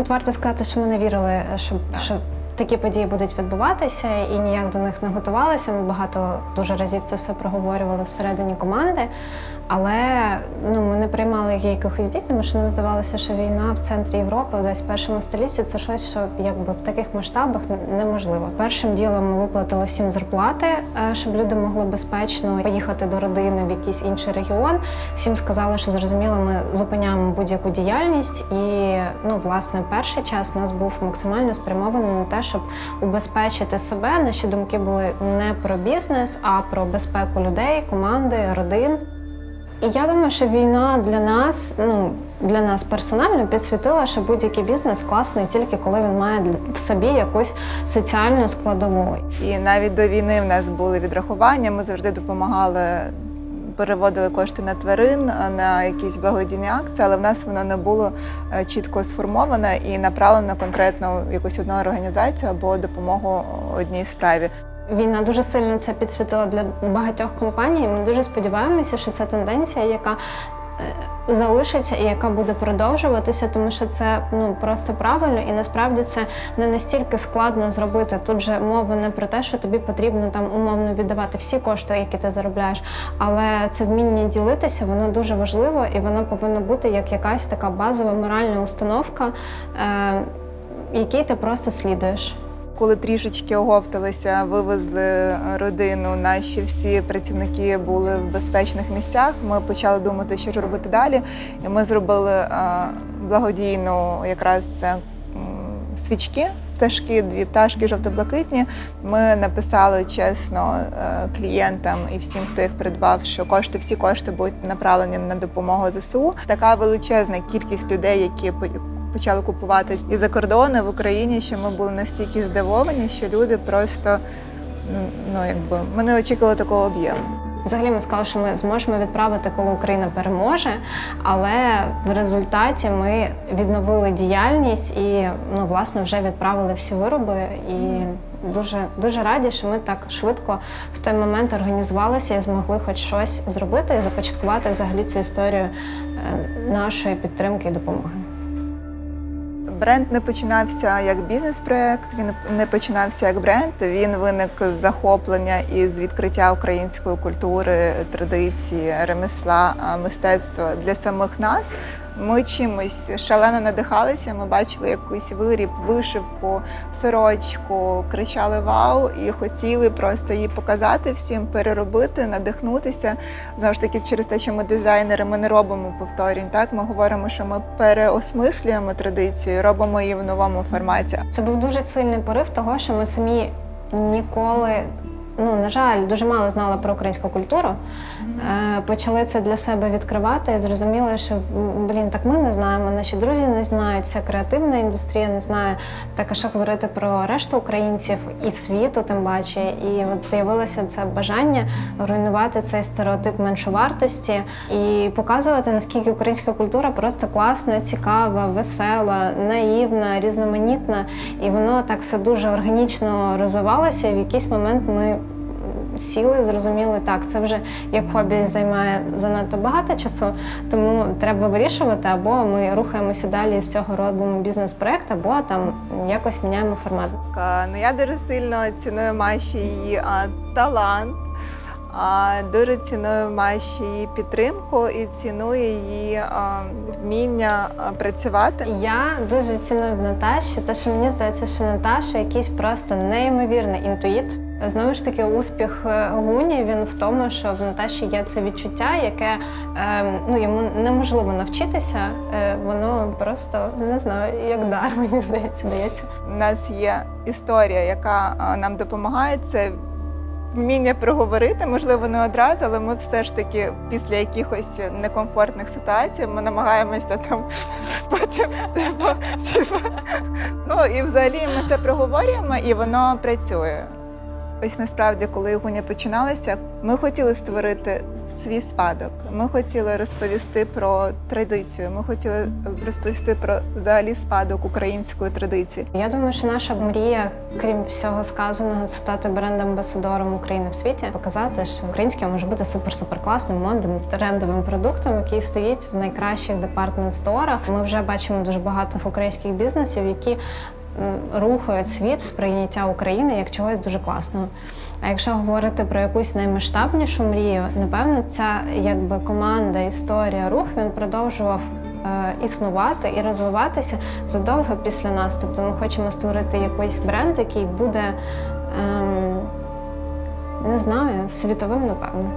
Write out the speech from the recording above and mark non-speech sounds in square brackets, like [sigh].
Тут варто сказати, що ми не вірили, що, що такі події будуть відбуватися, і ніяк до них не готувалися. Ми багато дуже разів це все проговорювали всередині команди. Але ну, ми не приймали якихось дій, тому що нам здавалося, що війна в центрі Європи, десь в першому столітті, це щось, що якби в таких масштабах неможливо. Першим ділом ми виплатили всім зарплати, е, щоб люди могли безпечно поїхати до родини в якийсь інший регіон. Всім сказали, що зрозуміло, ми зупиняємо будь-яку діяльність. І ну, власне, перший час у нас був максимально спрямований на те, щоб убезпечити себе. Наші думки були не про бізнес, а про безпеку людей, команди, родин. І я думаю, що війна для нас, ну для нас персонально підсвітила, що будь-який бізнес класний тільки коли він має в собі якусь соціальну складову. І навіть до війни в нас були відрахування. Ми завжди допомагали, переводили кошти на тварин, на якісь благодійні акції, але в нас воно не було е, чітко сформоване і направлено конкретно в якусь одну організацію або допомогу одній справі. Війна дуже сильно це підсвітила для багатьох компаній. Ми дуже сподіваємося, що ця тенденція, яка залишиться і яка буде продовжуватися, тому що це ну просто правильно, і насправді це не настільки складно зробити. Тут же мова не про те, що тобі потрібно там умовно віддавати всі кошти, які ти заробляєш, але це вміння ділитися, воно дуже важливо і воно повинно бути як якась така базова моральна установка, е, якій ти просто слідуєш. Коли трішечки оговталися, вивезли родину, наші всі працівники були в безпечних місцях. Ми почали думати, що ж робити далі. І ми зробили е, благодійну якраз е, свічки. Пташки, дві пташки жовто-блакитні. Ми написали чесно е, клієнтам і всім, хто їх придбав, що кошти, всі кошти будуть направлені на допомогу ЗСУ. Така величезна кількість людей, які почали купувати і за кордони в Україні, що ми були настільки здивовані, що люди просто ну, якби ми не очікували такого об'єму. Взагалі ми сказали, що ми зможемо відправити, коли Україна переможе. Але в результаті ми відновили діяльність і ну, власне вже відправили всі вироби. І дуже дуже раді, що ми так швидко в той момент організувалися і змогли хоч щось зробити і започаткувати взагалі цю історію е, нашої підтримки і допомоги. Бренд не починався як бізнес-проект, він не починався як бренд. Він виник з захоплення і з відкриття української культури, традиції, ремесла, мистецтва для самих нас. Ми чимось шалено надихалися. Ми бачили якийсь виріб, вишивку, сорочку, кричали вау і хотіли просто її показати всім, переробити, надихнутися. Знову ж таки, через те, що ми дизайнери, ми не робимо повторень. Так ми говоримо, що ми переосмислюємо традицію, робимо її в новому форматі. Це був дуже сильний порив того, що ми самі ніколи. Ну, на жаль, дуже мало знали про українську культуру. Е, почали це для себе відкривати і зрозуміли, що блін, так ми не знаємо, наші друзі не знають, вся креативна індустрія не знає. Так а що говорити про решту українців і світу, тим паче. І от з'явилося це бажання руйнувати цей стереотип меншовартості і показувати, наскільки українська культура просто класна, цікава, весела, наївна, різноманітна. І воно так все дуже органічно розвивалося. І в якийсь момент ми сіли, зрозуміли, так, це вже як хобі займає занадто багато часу, тому треба вирішувати, або ми рухаємося далі з цього робимо бізнес-проект, або там якось міняємо формат. Ну я дуже сильно ціную Маші її а, талант. А дуже ціную Маші її підтримку і ціную її а, вміння а, працювати. Я дуже ціную в Наташі, те, що мені здається, що Наташа якийсь просто неймовірний інтуїт. Знову ж таки, успіх е, Гуні він в тому, що в Наташі є це відчуття, яке е, ну йому неможливо навчитися. Е, воно просто не знаю, як дар, [laughs] мені здається, дається. У нас є історія, яка нам допомагає. Це вміння проговорити, можливо, не одразу, але ми все ж таки після якихось некомфортних ситуацій ми намагаємося там [laughs] [laughs] потім ну і взагалі ми це проговорюємо, і воно працює. Ось насправді, коли гуня починалися, ми хотіли створити свій спадок. Ми хотіли розповісти про традицію. Ми хотіли розповісти про взагалі спадок української традиції. Я думаю, що наша мрія, крім всього сказаного, це стати бренд-амбасадором України в світі, показати, що українське може бути супер-супер класним, модним, трендовим продуктом, який стоїть в найкращих департмент-сторах. Ми вже бачимо дуже багато українських бізнесів, які м, рухають світ сприйняття України як чогось дуже класного. А якщо говорити про якусь наймасштабнішу мрію, напевно, ця якби команда, історія, рух він продовжував е, існувати і розвиватися задовго після нас. Тобто ми хочемо створити якийсь бренд, який буде ем, не знаю, світовим, напевно.